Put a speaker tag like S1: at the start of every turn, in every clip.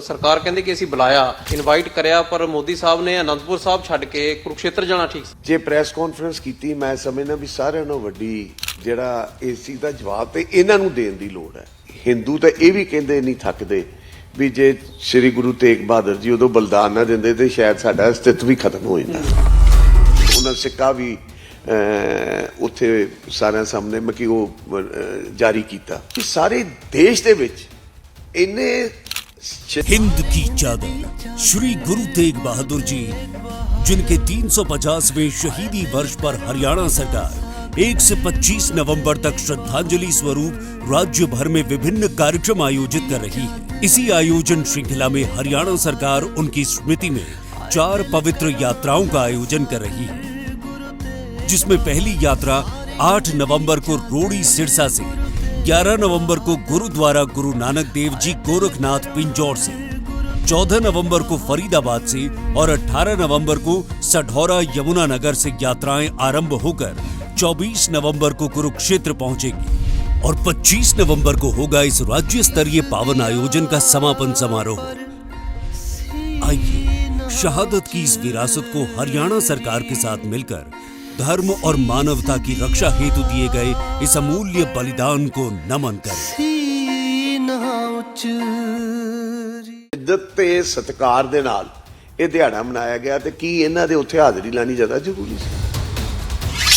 S1: ਸਰਕਾਰ ਕਹਿੰਦੀ ਕਿ ਅਸੀਂ ਬੁਲਾਇਆ ਇਨਵਾਈਟ ਕਰਿਆ, ਪਰ ਮੋਦੀ ਸਾਹਿਬ ਨੇ ਅਨੰਦਪੁਰ ਸਾਹਿਬ ਛੱਡ ਕੇ ਕੁਰੂਕਸ਼ੇਤਰ ਜਾਣਾ ਠੀਕ ਸੀ।
S2: ਜੇ ਪ੍ਰੈਸ ਕਾਨਫਰੰਸ ਕੀਤੀ, ਮੈਂ ਸਮਝਦਾ ਵੀ ਸਾਰਿਆਂ ਨਾਲੋਂ ਵੱਡੀ ਜਿਹੜਾ ਇਸ ਚੀਜ਼ ਦਾ ਜਵਾਬ ਤੇ ਇਹਨਾਂ ਨੂੰ ਦੇਣ ਦੀ ਲੋੜ ਹੈ। ਹਿੰਦੂ ਤਾਂ ਇਹ ਵੀ ਕਹਿੰਦੇ ਨਹੀਂ ਥੱਕਦੇ ਵੀ ਜੇ ਸ੍ਰੀ ਗੁਰੂ ਤੇਗ ਬਹਾਦਰ ਜੀ ਉਦੋਂ ਬਲਿਦਾਨ ਨਾ ਦਿੰਦੇ ਤੇ ਸ਼ਾਇਦ ਸਾਡਾ ਅਸਤਿਤਵ ਵੀ ਖਤਮ ਹੋ ਜਾਂਦਾ। ਉਹਨਾਂ ਸਿੱਕਾ ਵੀ ਉੱਥੇ ਸਾਰਿਆਂ ਸਾਹਮਣੇ ਮਕੀ ਉਹ ਜਾਰੀ ਕੀਤਾ। ਕਿ ਸਾਰੇ ਦੇਸ਼ ਦੇ ਵਿੱਚ ਇੰਨੇ
S3: हिंद की चादर, श्री गुरु तेग बहादुर जी, जिनके 350वें शहीदी वर्ष पर हरियाणा सरकार 1 से 25 नवंबर तक श्रद्धांजलि स्वरूप राज्य भर में विभिन्न कार्यक्रम आयोजित कर रही है। इसी आयोजन श्रृंखला में हरियाणा सरकार उनकी स्मृति में चार पवित्र यात्राओं का आयोजन कर रही है, जिसमें पहली यात्रा 8 नवंबर को रोड़ी सिरसा से 11 नवंबर को गुरुद्वारा गुरु नानक देव जी गोरखनाथ पिंजौर से 14 नवंबर को फरीदाबाद से और 18 नवंबर को सढौरा यमुनानगर से यात्राएँ आरंभ होकर 24 नवंबर को कुरुक्षेत्र पहुंचेगी और 25 नवंबर को होगा इस राज्य स्तरीय पावन आयोजन का समापन समारोह। आइए, शहादत की इस विरासत को हरियाणा सरकार के साथ मिलकर धर्म और मानवता की रक्षा हेतु दिए गए इस अमूल्य बलिदान को नमन करें
S4: ਸੀਨਾ ਉਚਰੀ
S2: ਇੱਜ਼ਤ ਤੇ ਸਤਿਕਾਰ ਦੇ ਨਾਲ ਇਹ ਦਿਹਾੜਾ ਮਨਾਇਆ ਗਿਆ ਤੇ ਕੀ ਇਹਨਾਂ ਦੇ ਉੱਥੇ ਹਾਜ਼ਰੀ ਲਾਣੀ ਜ਼ਿਆਦਾ ਜ਼ਰੂਰੀ ਸੀ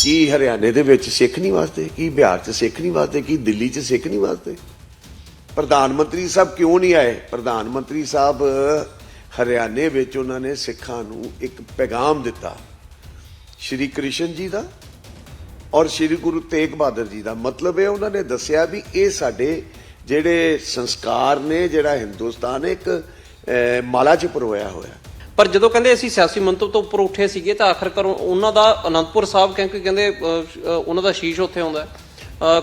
S2: ਕੀ ਹਰਿਆਣੇ ਦੇ ਵਿੱਚ ਸਿੱਖ ਨਹੀਂ ਵਾਸਤੇ ਕੀ ਬਿਹਾਰ 'ਚ ਸਿੱਖ ਨਹੀਂ ਵਾਸਤੇ ਕੀ ਦਿੱਲੀ 'ਚ ਸਿੱਖ ਨਹੀਂ ਵਾਸਤੇ ਪ੍ਰਧਾਨ ਮੰਤਰੀ ਸਾਹਿਬ ਕਿਉਂ ਨਹੀਂ ਆਏ ਪ੍ਰਧਾਨ ਮੰਤਰੀ ਸਾਹਿਬ ਹਰਿਆਣੇ ਵਿੱਚ ਉਹਨਾਂ ਨੇ ਸਿੱਖਾਂ ਨੂੰ ਇੱਕ ਪੈਗਾਮ ਦਿੱਤਾ ਸ਼੍ਰੀ ਕ੍ਰਿਸ਼ਨ ਜੀ ਦਾ ਔਰ ਸ਼੍ਰੀ ਗੁਰੂ ਤੇਗ ਬਹਾਦਰ ਜੀ ਦਾ। ਮਤਲਬ ਇਹ ਉਹਨਾਂ ਨੇ ਦੱਸਿਆ ਵੀ ਇਹ ਸਾਡੇ ਜਿਹੜੇ ਸੰਸਕਾਰ ਨੇ, ਜਿਹੜਾ ਹਿੰਦੁਸਤਾਨ ਇੱਕ ਮਾਲਾ 'ਚ ਪਰੋਇਆ ਹੋਇਆ।
S1: ਪਰ ਜਦੋਂ ਕਹਿੰਦੇ ਅਸੀਂ ਸਿਆਸੀ ਮੰਤਵ ਤੋਂ ਉੱਪਰ ਉੱਠੇ ਸੀਗੇ ਤਾਂ ਆਖਰਕਾਰ ਉਹਨਾਂ ਦਾ ਅਨੰਦਪੁਰ ਸਾਹਿਬ ਕਿਉਂਕਿ ਕਹਿੰਦੇ ਉਹਨਾਂ ਦਾ ਸ਼ੀਸ਼ ਉੱਥੇ ਆਉਂਦਾ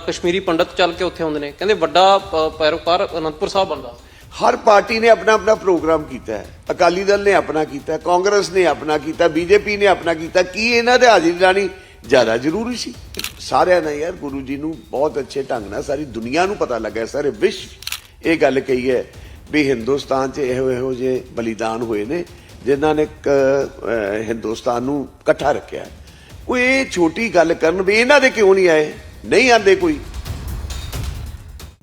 S1: ਕਸ਼ਮੀਰੀ ਪੰਡਤ ਚੱਲ ਕੇ ਉੱਥੇ ਆਉਂਦੇ ਨੇ। ਕਹਿੰਦੇ ਵੱਡਾ ਪੈਰੋਕਾਰ ਅਨੰਦਪੁਰ ਸਾਹਿਬ ਬਣਦਾ।
S2: ਹਰ ਪਾਰਟੀ ਨੇ ਆਪਣਾ ਆਪਣਾ ਪ੍ਰੋਗਰਾਮ ਕੀਤਾ ਹੈ। ਅਕਾਲੀ ਦਲ ਨੇ ਆਪਣਾ ਕੀਤਾ ਕਾਂਗਰਸ ਨੇ ਆਪਣਾ ਕੀਤਾ ਬੀਜੇਪੀ ਨੇ ਆਪਣਾ ਕੀਤਾ। ਕੀ ਇਹਨਾਂ ਦੇ ਹਾਜ਼ਰੀ ਲਾਣੀ ਜ਼ਿਆਦਾ ਜ਼ਰੂਰੀ ਸੀ? ਸਾਰਿਆਂ ਨੇ ਯਾਰ ਗੁਰੂ ਜੀ ਨੂੰ ਬਹੁਤ ਅੱਛੇ ਢੰਗ ਨਾਲ ਸਾਰੀ ਦੁਨੀਆ ਨੂੰ ਪਤਾ ਲੱਗਾ ਸਾਰੇ ਵਿਸ਼ਵ ਇਹ ਗੱਲ ਕਹੀ ਹੈ ਵੀ ਹਿੰਦੁਸਤਾਨ 'ਚ ਇਹੋ ਇਹੋ ਜਿਹੇ ਬਲੀਦਾਨ ਹੋਏ ਨੇ ਜਿਨ੍ਹਾਂ ਨੇ ਇੱਕ, ਹਿੰਦੁਸਤਾਨ ਨੂੰ ਇਕੱਠਾ ਰੱਖਿਆ ਕੋਈ ਇਹ ਛੋਟੀ ਗੱਲ ਕਰਨ ਵੀ ਇਹਨਾਂ ਦੇ ਕਿਉਂ ਨਹੀਂ ਆਏ? ਨਹੀਂ ਆਂਦੇ ਕੋਈ।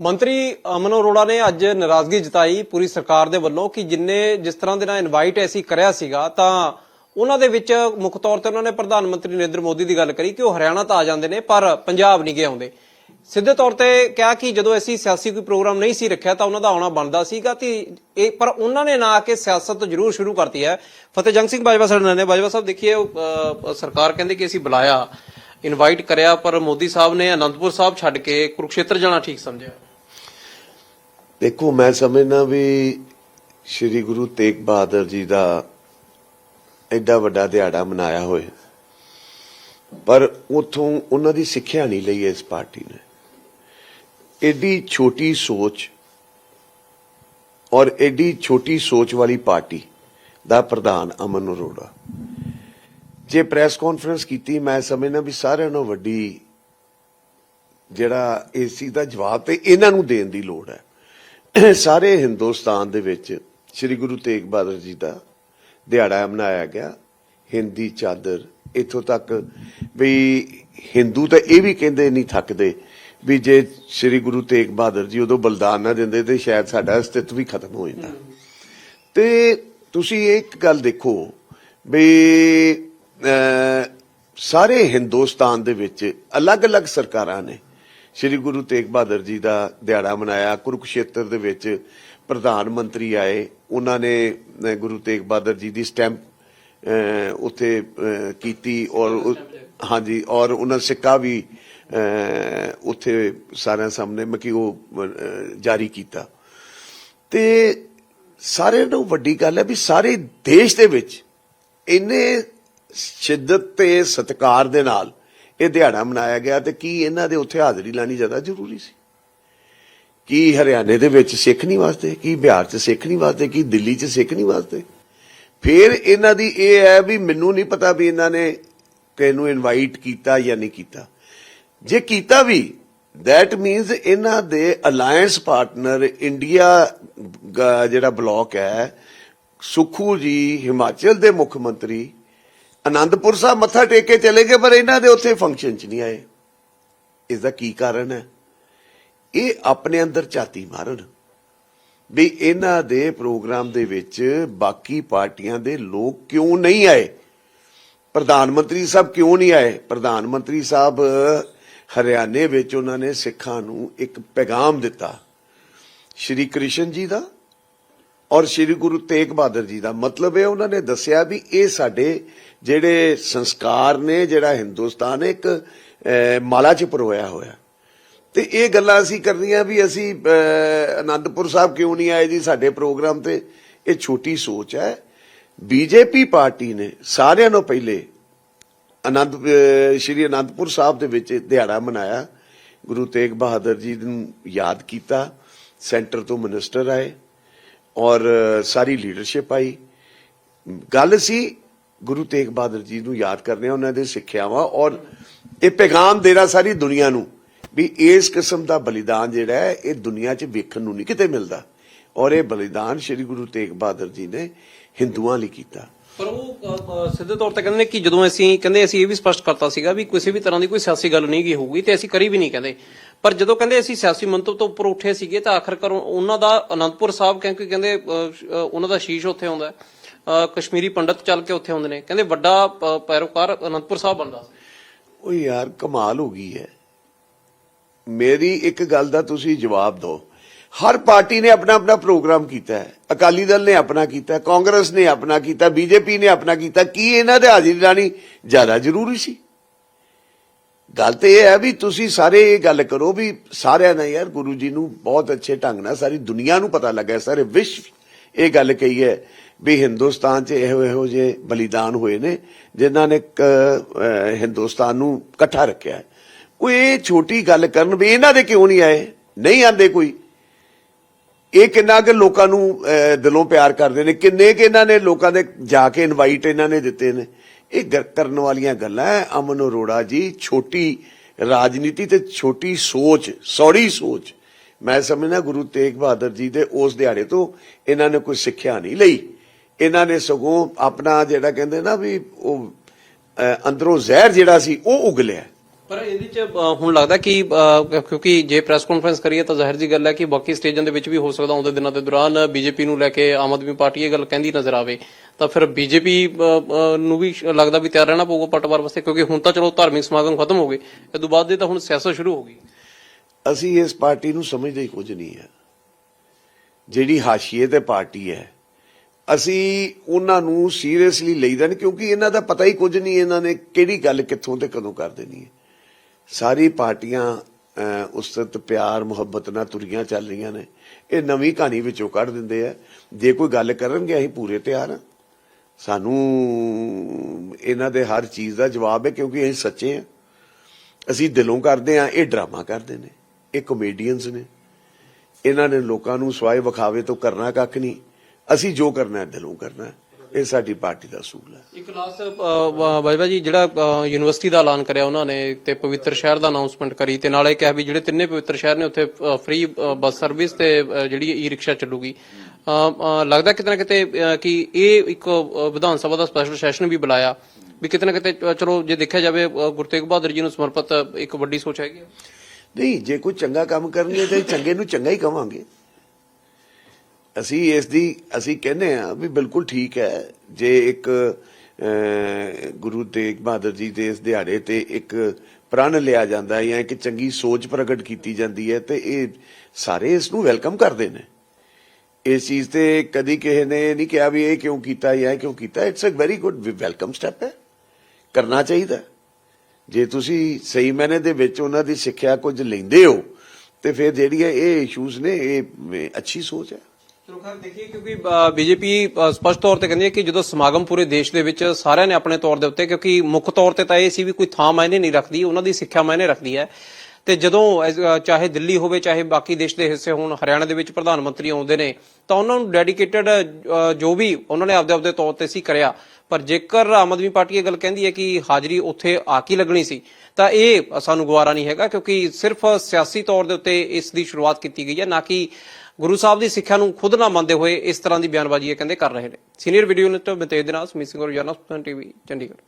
S1: ਮੰਤਰੀ ਅਮਨ ਅਰੋੜਾ ਨੇ ਅੱਜ ਨਾਰਾਜ਼ਗੀ ਜਤਾਈ ਪੂਰੀ ਸਰਕਾਰ ਦੇ ਵੱਲੋਂ ਕਿ ਜਿੰਨੇ ਜਿਸ ਤਰ੍ਹਾਂ ਦੇ ਨਾਲ ਇਨਵਾਈਟ ਐਸੀ ਕਰਿਆ ਸੀਗਾ, ਤਾਂ ਉਹਨਾਂ ਦੇ ਵਿੱਚ ਮੁੱਖ ਤੌਰ ਤੇ ਉਹਨਾਂ ਨੇ ਪ੍ਰਧਾਨ ਮੰਤਰੀ ਨਰਿੰਦਰ ਮੋਦੀ ਦੀ ਗੱਲ ਕਰੀ ਕਿ ਉਹ ਹਰਿਆਣਾ ਤਾਂ ਆ ਜਾਂਦੇ ਨੇ, ਪਰ ਪੰਜਾਬ ਨਹੀਂ ਗਏ ਆਉਂਦੇ ਸਿੱਧੇ ਤੌਰ ਤੇ ਕਿਹਾ ਕਿ ਜਦੋਂ ਅਸੀਂ ਸਿਆਸੀ ਕੋਈ ਪ੍ਰੋਗਰਾਮ ਨਹੀਂ ਸੀ ਰੱਖਿਆ, ਤਾਂ ਉਹਨਾਂ ਦਾ ਆਉਣਾ ਬਣਦਾ ਸੀਗਾ ਤੇ ਇਹ, ਪਰ ਉਹਨਾਂ ਨੇ ਨਾ ਆ ਕੇ ਸਿਆਸਤ ਜ਼ਰੂਰ ਸ਼ੁਰੂ ਕਰਤੀ ਹੈ। ਫਤਿਹ ਜੰਗ ਸਿੰਘ ਬਾਜਵਾ ਸਾਡੇ ਨਾਲ ਨੇ। ਬਾਜਵਾ ਸਾਹਿਬ, ਦੇਖੀਏ ਸਰਕਾਰ ਕਹਿੰਦੇ ਕਿ ਅਸੀਂ ਬੁਲਾਇਆ ਇਨਵਾਈਟ ਕਰਿਆ, ਪਰ ਮੋਦੀ ਸਾਹਿਬ ਨੇ ਅਨੰਦਪੁਰ ਸਾਹਿਬ ਛੱਡ ਕੇ ਕੁਰੂਕਸ਼ੇਤਰ ਜਾਣਾ ਠੀਕ ਸਮਝਿਆ।
S2: ਦੇਖੋ, ਮੈਂ ਸਮਝਣਾ ਵੀ ਸ੍ਰੀ ਗੁਰੂ ਤੇਗ ਬਹਾਦਰ ਜੀ ਦਾ ਐਡਾ ਵੱਡਾ ਦਿਹਾੜਾ ਮਨਾਇਆ ਹੋਇਆ। ਪਰ ਉਥੋਂ ਉਹਨਾਂ ਦੀ ਸਿੱਖਿਆ ਨਹੀਂ ਲਈ ਇਸ ਪਾਰਟੀ ਨੇ। ਐਡੀ ਛੋਟੀ ਸੋਚ ਔਰ ਐਡੀ ਛੋਟੀ ਸੋਚ ਵਾਲੀ ਪਾਰਟੀ ਦਾ ਪ੍ਰਧਾਨ ਅਮਨ ਅਰੋੜਾ। ਜੇ ਪ੍ਰੈਸ ਕਾਨਫਰੰਸ ਕੀਤੀ, ਮੈਂ ਸਮਝਣਾ ਵੀ ਸਾਰਿਆਂ ਨਾਲੋਂ ਵੱਡੀ ਜਿਹੜਾ ਇਸ ਚੀਜ਼ ਦਾ ਜਵਾਬ ਤੇ ਇਹਨਾਂ ਨੂੰ ਦੇਣ ਦੀ ਲੋੜ ਹੈ। ਸਾਰੇ ਹਿੰਦੁਸਤਾਨ ਦੇ ਵਿੱਚ ਸ੍ਰੀ ਗੁਰੂ ਤੇਗ ਬਹਾਦਰ ਜੀ ਦਾ ਦਿਹਾੜਾ ਮਨਾਇਆ ਗਿਆ। ਹਿੰਦੀ ਚਾਦਰ ਇਥੋਂ ਤੱਕ ਵੀ ਹਿੰਦੂ ਤਾਂ ਇਹ ਵੀ ਕਹਿੰਦੇ ਨਹੀਂ ਥੱਕਦੇ ਵੀ ਜੇ ਸ੍ਰੀ ਗੁਰੂ ਤੇਗ ਬਹਾਦਰ ਜੀ ਉਦੋਂ ਬਲਿਦਾਨ ਨਾ ਦਿੰਦੇ ਤੇ ਸ਼ਾਇਦ ਸਾਡਾ ਅਸਤਿਤਵ ਵੀ ਖਤਮ ਹੋ ਜਾਂਦਾ। ਤੇ ਤੁਸੀਂ ਇੱਕ ਗੱਲ ਦੇਖੋ ਵੀ ਸਾਰੇ ਹਿੰਦੁਸਤਾਨ ਦੇ ਵਿੱਚ ਅਲੱਗ-ਅਲੱਗ ਸਰਕਾਰਾਂ ਨੇ ਸ੍ਰੀ ਗੁਰੂ ਤੇਗ ਬਹਾਦਰ ਜੀ ਦਾ ਦਿਹਾੜਾ ਮਨਾਇਆ। ਕੁਰੂਕਸ਼ੇਤਰ ਦੇ ਵਿੱਚ ਪ੍ਰਧਾਨ ਮੰਤਰੀ ਆਏ। ਉਹਨਾਂ ਨੇ ਗੁਰੂ ਤੇਗ ਬਹਾਦਰ ਜੀ ਦੀ ਸਟੈਂਪ ਉੱਥੇ ਕੀਤੀ ਔਰ ਹਾਂਜੀ, ਔਰ ਉਹਨਾਂ ਸਿੱਕਾ ਵੀ ਉੱਥੇ ਸਾਰਿਆਂ ਸਾਹਮਣੇ ਮਕੀ ਉਹ ਜਾਰੀ ਕੀਤਾ। ਤੇ ਸਾਰਿਆਂ ਨੂੰ ਵੱਡੀ ਗੱਲ ਹੈ ਵੀ ਸਾਰੇ ਦੇਸ਼ ਦੇ ਵਿੱਚ ਇੰਨੇ ਸ਼ਿੱਦਤ ਤੇ ਸਤਿਕਾਰ ਦੇ ਨਾਲ ਇਹ ਦਿਹਾੜਾ ਮਨਾਇਆ ਗਿਆ ਤੇ ਕੀ ਇਹਨਾਂ ਦੇ ਉੱਥੇ ਹਾਜ਼ਰੀ ਲਾਣੀ ਜ਼ਿਆਦਾ ਜ਼ਰੂਰੀ ਸੀ? ਕੀ ਹਰਿਆਣੇ ਦੇ ਵਿੱਚ ਸਿੱਖ ਨਹੀਂ ਵਾਸਤੇ ਕੀ ਬਿਹਾਰ 'ਚ ਸਿੱਖ ਨਹੀਂ ਵਾਸਤੇ ਕੀ ਦਿੱਲੀ 'ਚ ਸਿੱਖ ਨਹੀਂ ਵਾਸਤੇ ਫਿਰ ਇਹਨਾਂ ਦੀ ਇਹ ਹੈ ਵੀ ਮੈਨੂੰ ਨਹੀਂ ਪਤਾ ਵੀ ਇਹਨਾਂ ਨੇ ਕਿਹਨੂੰ ਇਨਵਾਈਟ ਕੀਤਾ ਜਾਂ ਨਹੀਂ ਕੀਤਾ। ਜੇ ਕੀਤਾ ਵੀ ਦੈਟ ਮੀਨਸ ਇਹਨਾਂ ਦੇ ਅਲਾਈਅੰਸ ਪਾਰਟਨਰ ਇੰਡੀਆ ਜਿਹੜਾ ਬਲਾਕ ਹੈ, ਸੁਖੂ ਜੀ, ਹਿਮਾਚਲ ਦੇ ਮੁੱਖ ਮੰਤਰੀ ਆਨੰਦਪੁਰ ਸਾਹਿਬ ਮੱਥਾ ਟੇਕ ਕੇ ਚਲੇ ਗਏ, ਪਰ ਇਹਨਾਂ ਦੇ ਉੱਥੇ ਫੰਕਸ਼ਨ 'ਚ ਨਹੀਂ ਆਏ। ਇਸ ਦਾ ਕੀ ਕਾਰਨ ਹੈ? ਇਹ ਆਪਣੇ ਅੰਦਰ ਝਾਤੀ ਮਾਰਨ। ਵੀ ਇਹਨਾਂ ਦੇ ਪ੍ਰੋਗਰਾਮ ਦੇ ਵਿੱਚ ਬਾਕੀ ਪਾਰਟੀਆਂ ਦੇ ਲੋਕ ਕਿਉਂ ਨਹੀਂ ਆਏ? ਪ੍ਰਧਾਨ ਮੰਤਰੀ ਸਾਹਿਬ ਕਿਉਂ ਨਹੀਂ ਆਏ? ਪ੍ਰਧਾਨ ਮੰਤਰੀ ਸਾਹਿਬ, ਹਰਿਆਣੇ ਵਿੱਚ ਉਹਨਾਂ ਨੇ ਸਿੱਖਾਂ ਨੂੰ ਇੱਕ ਪੈਗਾਮ ਦਿੱਤਾ। ਸ਼੍ਰੀ ਕ੍ਰਿਸ਼ਨ ਜੀ ਦਾ ਔਰ ਸ਼੍ਰੀ ਗੁਰੂ ਤੇਗ ਬਹਾਦਰ ਜੀ ਦਾ ਮਤਲਬ ਇਹ ਉਹਨਾਂ ਨੇ ਦੱਸਿਆ ਵੀ ਇਹ ਸਾਡੇ ਜਿਹੜੇ ਸੰਸਕਾਰ ਨੇ ਜਿਹੜਾ ਹਿੰਦੁਸਤਾਨ ਇੱਕ ਮਾਲਾ ਚ ਪਰੋਇਆ ਹੋਇਆ। ਤੇ ਇਹ ਗੱਲਾਂ ਅਸੀਂ ਕਰਨੀਆਂ ਵੀ ਅਸੀਂ ਅਹ, ਆਨੰਦਪੁਰ ਸਾਹਿਬ ਕਿਉਂ ਨਹੀਂ ਆਏ ਜੀ ਸਾਡੇ ਪ੍ਰੋਗਰਾਮ ਤੇ? ਇਹ ਛੋਟੀ ਸੋਚ ਹੈ। ਬੀਜੇਪੀ ਪਾਰਟੀ ਨੇ ਸਾਰਿਆਂ ਨੂੰ ਪਹਿਲੇ ਆਨੰਦ ਸ਼੍ਰੀ ਆਨੰਦਪੁਰ ਸਾਹਿਬ ਦੇ ਵਿੱਚ ਦਿਹਾੜਾ ਮਨਾਇਆ। ਗੁਰੂ ਤੇਗ ਬਹਾਦਰ ਜੀ ਨੂੰ ਯਾਦ ਕੀਤਾ। ਸੈਂਟਰ ਤੋਂ ਮਿਨਿਸਟਰ ਆਏ। ਔਰ ਸਾਰੀ ਲੀਡਰਸ਼ਿਪ ਆਈ। ਗੱਲ ਸੀ, ਗੁਰੂ ਤੇਗ ਬਹਾਦਰ ਜੀ ਨੂੰ ਯਾਦ ਕਰਨੇ ਉਹਨਾਂ ਦੇ ਸਿੱਖਿਆਵਾਂ, ਔਰ ਇਹ ਪੈਗਾਮ ਦੇਣਾ ਸਾਰੀ ਦੁਨੀਆ ਨੂੰ ਵੀ ਇਸ ਕਿਸਮ ਦਾ ਬਲੀਦਾਨ ਜਿਹੜਾ ਹੈ, ਇਹ ਦੁਨੀਆ 'ਚ ਵੇਖਣ ਨੂੰ ਨਹੀਂ ਕਿਤੇ ਮਿਲਦਾ। ਔਰ ਇਹ ਬਲੀਦਾਨ ਸ੍ਰੀ ਗੁਰੂ ਤੇਗ ਬਹਾਦਰ ਜੀ ਨੇ ਹਿੰਦੂਆਂ ਲਈ ਕੀਤਾ।
S1: ਪਰ ਉਹ ਸਿੱਧੇ ਤੌਰ ਤੇ ਕਹਿੰਦੇ ਨੇ ਕਿ ਜਦੋਂ ਅਸੀਂ, ਕਹਿੰਦੇ ਅਸੀਂ ਇਹ ਵੀ ਸਪਸ਼ਟ ਕਰਤਾ ਸੀਗਾ ਵੀ ਕਿਸੇ ਵੀ ਤਰ੍ਹਾਂ ਦੀ ਕੋਈ ਸਿਆਸੀ ਗੱਲ ਨਹੀਂ ਕੀ ਹੋਊਗੀ ਤੇ ਅਸੀਂ ਕਰੀ ਵੀ ਨਹੀਂ ਕਹਿੰਦੇ। ਪਰ ਜਦੋਂ ਕਹਿੰਦੇ ਅਸੀਂ ਸਿਆਸੀ ਮੰਤਵ ਤੋਂ ਉੱਪਰ ਉੱਠੇ ਸੀਗੇ ਤਾਂ ਆਖਰਕਾਰ ਉਹਨਾਂ ਦਾ ਅਨੰਦਪੁਰ ਸਾਹਿਬ ਕਿਉਂਕਿ ਕਹਿੰਦੇ ਉਹਨਾਂ ਦਾ ਸ਼ੀਸ਼ ਉੱਥੇ ਆਉਂਦਾ ਕਸ਼ਮੀਰੀ ਪੰਡਤ ਚੱਲ ਕੇ ਉੱਥੇ ਆਉਂਦੇ ਨੇ। ਕਹਿੰਦੇ ਵੱਡਾ ਪੈਰੋਕਾਰ ਅਨੰਦਪੁਰ ਸਾਹਿਬ ਬਣਦਾ
S2: ਉਹ ਯਾਰ, ਕਮਾਲ ਹੋ ਗਈ ਹੈ। ਮੇਰੀ ਇੱਕ ਗੱਲ ਦਾ ਤੁਸੀਂ ਜਵਾਬ ਦਿਓ। ਹਰ ਪਾਰਟੀ ਨੇ ਆਪਣਾ ਆਪਣਾ ਪ੍ਰੋਗਰਾਮ ਕੀਤਾ ਹੈ। ਅਕਾਲੀ ਦਲ ਨੇ ਆਪਣਾ ਕੀਤਾ ਕਾਂਗਰਸ ਨੇ ਆਪਣਾ ਕੀਤਾ ਬੀਜੇਪੀ ਨੇ ਆਪਣਾ ਕੀਤਾ ਕੀ ਇਹਨਾਂ ਦੇ ਹਾਜ਼ਰੀ ਲਾਣੀ ਜ਼ਿਆਦਾ ਜ਼ਰੂਰੀ ਸੀ? ਗੱਲ ਤੇ ਇਹ ਹੈ ਵੀ ਤੁਸੀਂ ਸਾਰੇ ਇਹ ਗੱਲ ਕਰੋ ਵੀ ਸਾਰਿਆਂ ਨੇ ਯਾਰ ਗੁਰੂ ਜੀ ਨੂੰ ਬਹੁਤ ਅੱਛੇ ਢੰਗ ਨਾਲ ਸਾਰੀ ਦੁਨੀਆ ਨੂੰ ਪਤਾ ਲੱਗਾ ਸਾਰੇ ਵਿਸ਼ਵ ਇਹ ਗੱਲ ਕਹੀ ਹੈ ਵੀ ਹਿੰਦੁਸਤਾਨ 'ਚ ਇਹੋ ਇਹੋ ਜਿਹੇ ਬਲੀਦਾਨ ਹੋਏ ਨੇ ਜਿਨ੍ਹਾਂ ਨੇ ਹਿੰਦੁਸਤਾਨ ਨੂੰ ਇਕੱਠਾ ਰੱਖਿਆ ਕੋਈ ਇਹ ਛੋਟੀ ਗੱਲ ਕਰਨ ਵੀ ਇਹਨਾਂ ਦੇ ਕਿਉਂ ਨਹੀਂ ਆਏ? ਨਹੀਂ ਆਂਦੇ ਕੋਈ। ਇਹ ਕਿੰਨਾ ਕਿ ਲੋਕਾਂ ਨੂੰ ਦਿਲੋਂ ਪਿਆਰ ਕਰਦੇ ਨੇ? ਕਿੰਨੇ ਕਿ ਇਹਨਾਂ ਨੇ ਲੋਕਾਂ ਦੇ ਜਾ ਕੇ ਇਨਵਾਈਟ ਇਹਨਾਂ ਨੇ ਦਿੱਤੇ ਨੇ? ਇਹ ਗ- ਕਰਨ ਵਾਲੀਆਂ ਗੱਲਾਂ ਅਮਨ ਅਰੋੜਾ ਜੀ, ਛੋਟੀ ਰਾਜਨੀਤੀ ਤੇ ਛੋਟੀ ਸੋਚ, ਸੌੜੀ ਸੋਚ। ਮੈਂ ਸਮਝਦਾ ਗੁਰੂ ਤੇਗ ਬਹਾਦਰ ਜੀ ਦੇ ਉਸ ਦਿਹਾੜੇ ਤੋਂ ਇਹਨਾਂ ਨੇ ਕੋਈ ਸਿੱਖਿਆ ਨਹੀਂ ਲਈ। ਇਹਨਾਂ ਨੇ ਸਗੋਂ ਆਪਣਾ ਜਿਹੜਾ ਕਹਿੰਦੇ ਨਾ ਵੀ ਉਹ ਅੰਦਰੋਂ ਜ਼ਹਿਰ ਜਿਹੜਾ ਸੀ, ਉਹ ਉਗਲਿਆ।
S1: ਪਰ ਇਹਦੇ ਚ ਹੁਣ ਲੱਗਦਾ ਕਿ ਕਿਉਂਕਿ ਜੇ ਪ੍ਰੈਸ ਕਾਨਫਰੰਸ ਕਰੀਏ ਤਾਂ ਜ਼ਾਹਿਰ ਜੀ ਗੱਲ ਹੈ ਕਿ ਬਾਕੀ ਸਟੇਜਾਂ ਦੇ ਵਿੱਚ ਵੀ ਹੋ ਸਕਦਾ ਆਉਂਦੇ ਦਿਨਾਂ ਦੇ ਦੌਰਾਨ ਬੀਜੇਪੀ ਨੂੰ ਲੈ ਕੇ ਆਮ ਆਦਮੀ ਪਾਰਟੀ ਇਹ ਗੱਲ ਕਹਿੰਦੀ ਨਜ਼ਰ ਆਵੇ। ਤਾਂ ਫਿਰ ਬੀਜੇਪੀ ਨੂੰ ਵੀ ਲੱਗਦਾ ਵੀ ਤਿਆਰ ਰਹਿਣਾ ਪਊਗਾ ਪਟਵਾਰ ਵਾਸਤੇ ਕਿਉਂਕਿ ਹੁਣ ਤਾਂ ਚਲੋ ਧਾਰਮਿਕ ਸਮਾਗਮ ਖਤਮ ਹੋ ਗਏ। ਇਹ ਤੋਂ ਬਾਅਦ ਦੇ ਤਾਂ ਹੁਣ ਸਿਆਸਤ ਸ਼ੁਰੂ ਹੋ ਗਈ।
S2: ਅਸੀਂ ਇਸ ਪਾਰਟੀ ਨੂੰ ਸਮਝਦੇ ਹੀ ਕੁਝ ਨਹੀਂ ਹੈ। ਜਿਹੜੀ ਹਾਸ਼ੀਏ ਤੇ ਪਾਰਟੀ ਹੈ ਅਸੀਂ ਉਹਨਾਂ ਨੂੰ ਸੀਰੀਅਸਲੀ ਲਈਦਾ ਨਹੀਂ ਕਿਉਂਕਿ ਇਹਨਾਂ ਦਾ ਪਤਾ ਹੀ ਕੁਝ ਨਹੀਂ ਇਹਨਾਂ ਨੇ ਕਿਹੜੀ ਗੱਲ ਕਿੱਥੋਂ ਤੇ ਕਦੋਂ ਕਰ ਦੇਣੀ ਹੈ। ਸਾਰੀ ਪਾਰਟੀਆਂ ਅਹ, ਪਿਆਰ ਮੁਹੱਬਤ ਨਾਲ ਤੁਰੀਆਂ ਚੱਲ ਰਹੀਆਂ ਨੇ। ਇਹ ਨਵੀਂ ਕਹਾਣੀ ਵਿੱਚੋਂ ਕੱਢ ਦਿੰਦੇ ਆ। ਜੇ ਕੋਈ ਗੱਲ ਕਰਨਗੇ ਅਸੀਂ ਪੂਰੇ ਤਿਆਰ ਹਾਂ। ਸਾਨੂੰ ਇਹਨਾਂ ਦੇ ਹਰ ਚੀਜ਼ ਦਾ ਜਵਾਬ ਹੈ ਕਿਉਂਕਿ ਅਸੀਂ ਸੱਚੇ ਹਾਂ। ਅਸੀਂ ਦਿਲੋਂ ਕਰਦੇ ਆ ਇਹ ਡਰਾਮਾ ਕਰਦੇ ਨੇ, ਇਹ ਕਮੇਡੀਅਨਸ ਨੇ। ਇਹਨਾਂ ਨੇ ਲੋਕਾਂ ਨੂੰ ਸਵਾਏ ਵਿਖਾਵੇ ਤੋਂ ਕਰਨਾ ਕੱਖ ਨਹੀਂ। ਅਸੀਂ ਜੋ ਕਰਨਾ ਦਿਲੋਂ ਕਰਨਾ ਇਹ ਸਾਡੀ ਪਾਰਟੀ ਦਾ ਅਸੂਲ ਹੈ।
S1: ਇੱਕ ਲਾਸਟ ਬਾਜਵਾ ਜੀ, ਜਿਹੜਾ ਯੂਨੀਵਰਸਿਟੀ ਦਾ ਐਲਾਨ ਕਰਿਆ ਉਹਨਾਂ ਨੇ ਤੇ ਪਵਿੱਤਰ ਸ਼ਹਿਰ ਦਾ ਅਨਾਉਂਸਮੈਂਟ ਕਰੀ ਤੇ ਨਾਲੇ ਕਿਹਾ ਵੀ ਜਿਹੜੇ ਤਿੰਨੇ ਪਵਿੱਤਰ ਸ਼ਹਿਰ ਨੇ ਉੱਥੇ ਫ੍ਰੀ ਬੱਸ ਸਰਵਿਸ ਤੇ ਜਿਹੜੀ ਈ ਰਿਕਸ਼ਾ ਚੱਲੂਗੀ। ਲੱਗਦਾ ਕਿਤੇ ਨਾ ਕਿਤੇ ਕਿ ਇਹ ਇੱਕ ਵਿਧਾਨ ਸਭਾ ਦਾ ਸਪੈਸ਼ਲ ਸੈਸ਼ਨ ਵੀ ਬੁਲਾਇਆ। ਵੀ ਕਿਤੇ ਨਾ ਕਿਤੇ ਚਲੋ ਜੇ ਦੇਖਿਆ ਜਾਵੇ ਅ, ਗੁਰੂ ਤੇਗ ਬਹਾਦਰ ਜੀ ਨੂੰ ਸਮਰਪਿਤ ਇੱਕ ਵੱਡੀ ਸੋਚ ਹੈਗੀ ਹੈ
S2: ਨਹੀਂ ਜੇ ਕੋਈ ਚੰਗਾ ਕੰਮ ਕਰਨਗੇ ਤੇ ਚੰਗੇ ਨੂੰ ਚੰਗਾ ਹੀ ਕਵਾਂਗੇ। ਅਸੀਂ ਇਸ ਦੀ ਅਸੀਂ ਕਹਿੰਦੇ ਆ ਵੀ ਬਿਲਕੁਲ ਠੀਕ ਹੈ ਜੇ ਇੱਕ ਗੁਰੂ ਤੇਗ ਬਹਾਦਰ ਜੀ ਦੇ ਇਸ ਦਿਹਾੜੇ ਤੇ ਇੱਕ ਪ੍ਰਣ ਲਿਆ ਜਾਂਦਾ ਹੈ ਜਾਂ ਇੱਕ ਚੰਗੀ ਸੋਚ ਪ੍ਰਗਟ ਕੀਤੀ ਜਾਂਦੀ ਹੈ ਤੇ ਇਹ ਸਾਰੇ ਇਸ ਨੂੰ ਵੈਲਕਮ ਕਰਦੇ ਨੇ। ਇਸ ਚੀਜ਼ ਤੇ ਕਦੀ ਕਿਸੇ ਨੇ ਨਹੀਂ ਕਿਹਾ ਵੀ ਇਹ ਕਿਉਂ ਕੀਤਾ ਜਾਂ ਕਿਉਂ ਕੀਤਾ। It's a very good welcome step ਹੈ। ਕਰਨਾ ਚਾਹੀਦਾ ਜੇ ਤੁਸੀਂ ਸਹੀ ਮੈਨੇ ਦੇ ਵਿੱਚ ਉਹਨਾਂ ਦੀ ਸਿੱਖਿਆ ਕੁਝ ਲੈਂਦੇ ਹੋ, ਤੇ ਫਿਰ ਜਿਹੜੀ ਹੈ ਇਹ ਇਸ਼ੂਜ਼ ਨੇ, ਇਹ ਅੱਛੀ ਸੋਚ ਹੈ।
S1: ਚਲੋ ਖੈਰ ਦੇਖੀਏ, ਕਿਉਂਕਿ ਬੀਜੇਪੀ ਸਪਸ਼ਟ ਤੌਰ ਤੇ ਕਹਿੰਦੀ ਹੈ ਕਿ ਜਦੋਂ ਸਮਾਗਮ ਪੂਰੇ ਦੇਸ਼ ਦੇ ਵਿੱਚ ਸਾਰਿਆਂ ਨੇ ਆਪਣੇ ਤੌਰ ਦੇ ਉੱਤੇ, ਕਿਉਂਕਿ ਮੁੱਖ ਤੌਰ ਤੇ ਤਾਂ ਇਹ ਸੀ ਵੀ ਕੋਈ ਥਾਂ ਮਾਇਨੇ ਨਹੀਂ ਰੱਖਦੀ, ਉਹਨਾਂ ਦੀ ਸਿੱਖਿਆ ਮਾਇਨੇ ਰੱਖਦੀ ਹੈ। ਤੇ ਜਦੋਂ ਚਾਹੇ ਦਿੱਲੀ ਹੋਵੇ, ਚਾਹੇ ਬਾਕੀ ਦੇਸ਼ ਦੇ ਹਿੱਸੇ ਹੋਣ, ਹਰਿਆਣਾ ਦੇ ਵਿੱਚ ਪ੍ਰਧਾਨ ਮੰਤਰੀ ਆਉਂਦੇ ਨੇ, ਤਾਂ ਉਹਨਾਂ ਨੂੰ ਡੈਡੀਕੇਟਡ ਜੋ ਵੀ ਉਹਨਾਂ ਨੇ ਆਪਦੇ ਆਪਦੇ ਤੌਰ ਤੇ ਸੀ ਕਰਿਆ। ਪਰ ਜੇਕਰ ਆਮ ਆਦਮੀ ਪਾਰਟੀ ਇਹ ਗੱਲ ਕਹਿੰਦੀ ਹੈ ਕਿ ਹਾਜ਼ਰੀ ਉੱਥੇ ਆ ਕੇ ਲੱਗਣੀ ਸੀ, ਤਾਂ ਇਹ ਸਾਨੂੰ ਗਵਾਰਾ ਨਹੀਂ ਹੈਗਾ, ਕਿਉਂਕਿ ਸਿਰਫ ਸਿਆਸੀ ਤੌਰ ਦੇ ਉੱਤੇ ਇਸ ਦੀ ਸ਼ੁਰੂਆਤ ਕੀਤੀ ਗਈ ਹੈ, ਨਾ ਕਿ ਗੁਰੂ ਸਾਹਿਬ ਦੀ ਸਿੱਖਿਆ ਨੂੰ ਖੁਦ ਨਾ ਮੰਨਦੇ ਹੋਏ ਇਸ ਤਰ੍ਹਾਂ ਦੀ ਬਿਆਨਬਾਜ਼ੀ ਇਹ ਕਹਿੰਦੇ ਕਰ ਰਹੇ ਨੇ। ਸੀਨੀਅਰ ਵੀਡੀਓ ਨਿਟ ਬਤੇਜ ਦੇ ਨਾਲ ਸਮੀਤ ਸਿੰਘ ਰੋਜ਼ਾਨਾ ਸੁਪਨ ਟੀਵੀ, ਚੰਡੀਗੜ੍ਹ।